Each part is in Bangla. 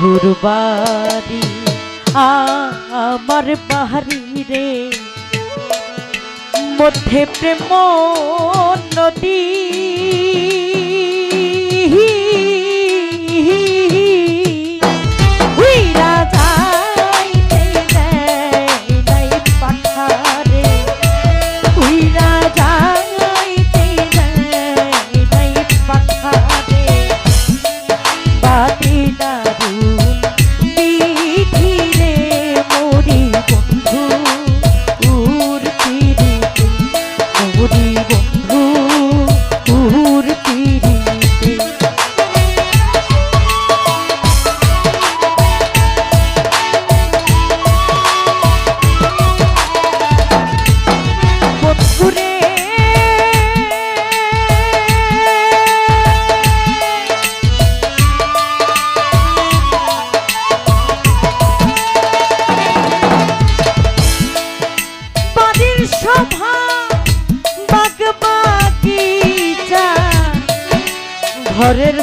গুরবারি আমার পাহাড়ি রে। মধ্যে প্রেম নদী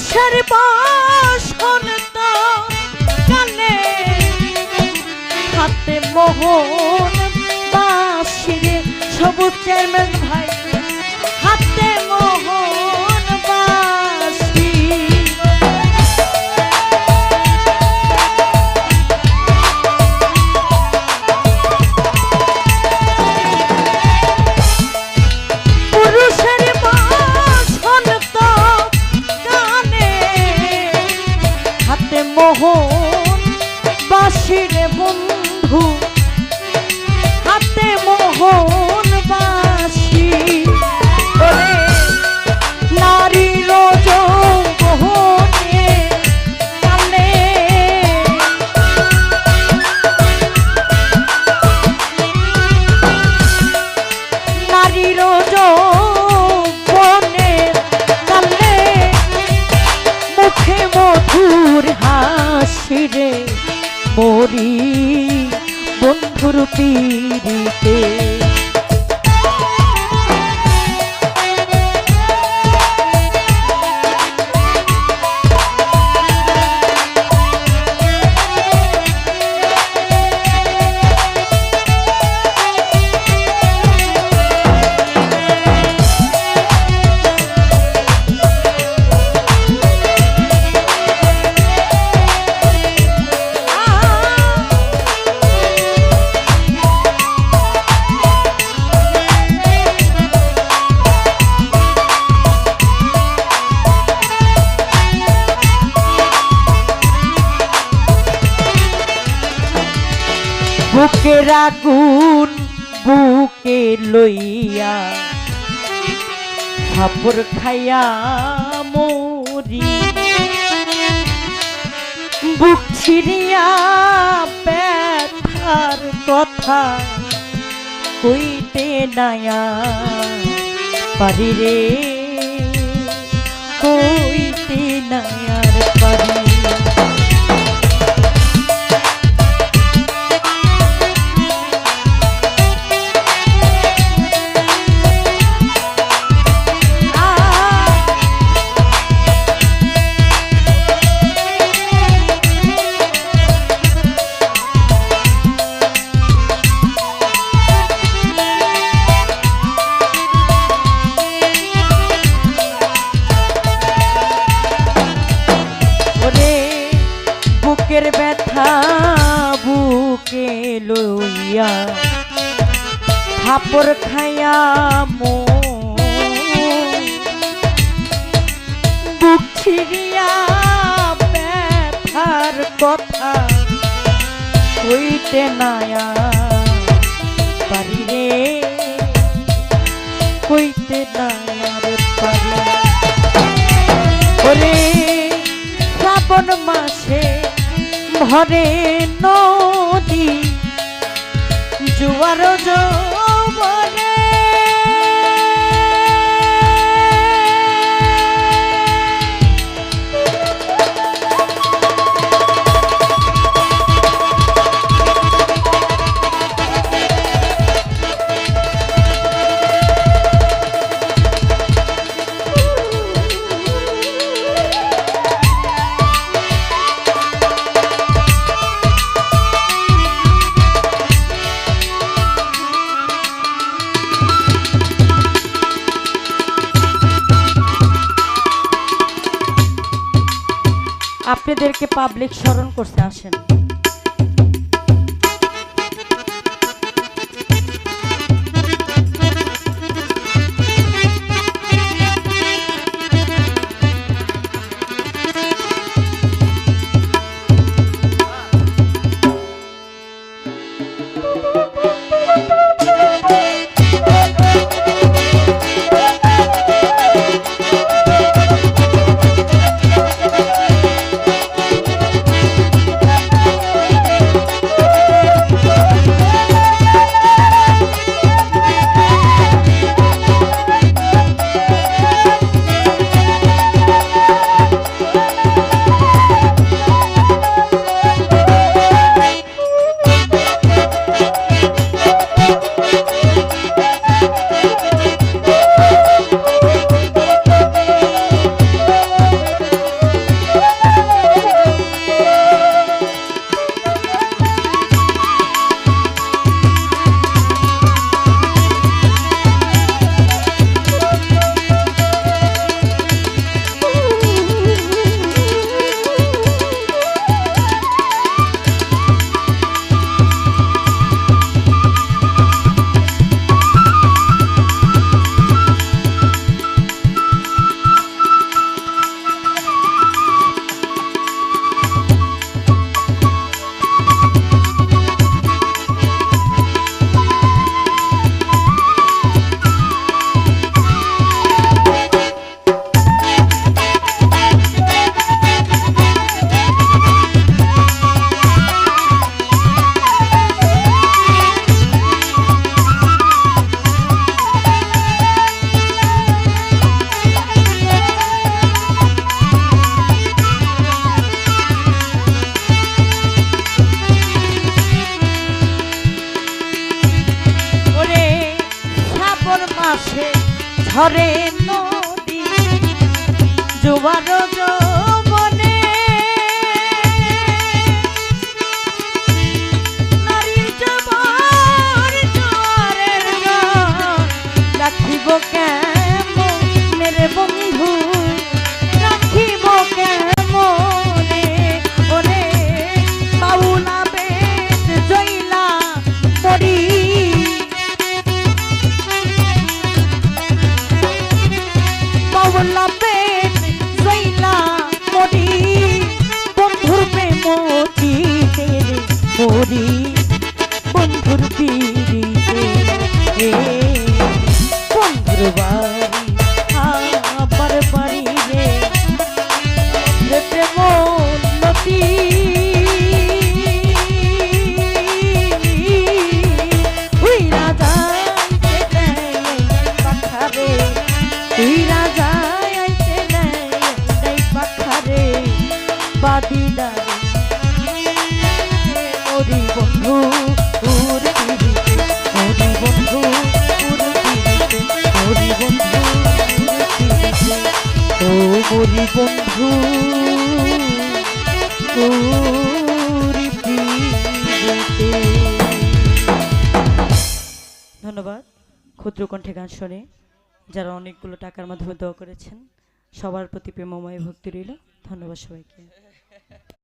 মানুষের বসন্ত হাতে মোহন বাসিরে সবুজ চেয়ারম্যান পরি বন্ধুর পীড়িতে। রাগুন বুকে লইয়া। খাপর খাইয়া মরি। বুক ছিড়িয়া ব্যথার কথা কইতে নায়া পারি রে, কইতে নায়ার পারি থাপর খাইয়া মো ব্যথার কথা কইতে নায়া পারি রে কইতে নায়ার পারি ওরে শ্রাবণ মাসে ভরে নদী, জুয়ার যৌবনে আপনাদেরকে পাবলিক স্মরণ করতে আসেন। ঝরে নদী জোয়ার মরি বন্ধু ধন্যবাদ ক্ষুদ্র কণ্ঠে গান শুনে, যারা অনেকগুলো টাকার মাধ্যমে দোয়া করেছেন, সবার প্রতি প্রেমময় ভক্তি রইল। ধন্যবাদ সবাইকে।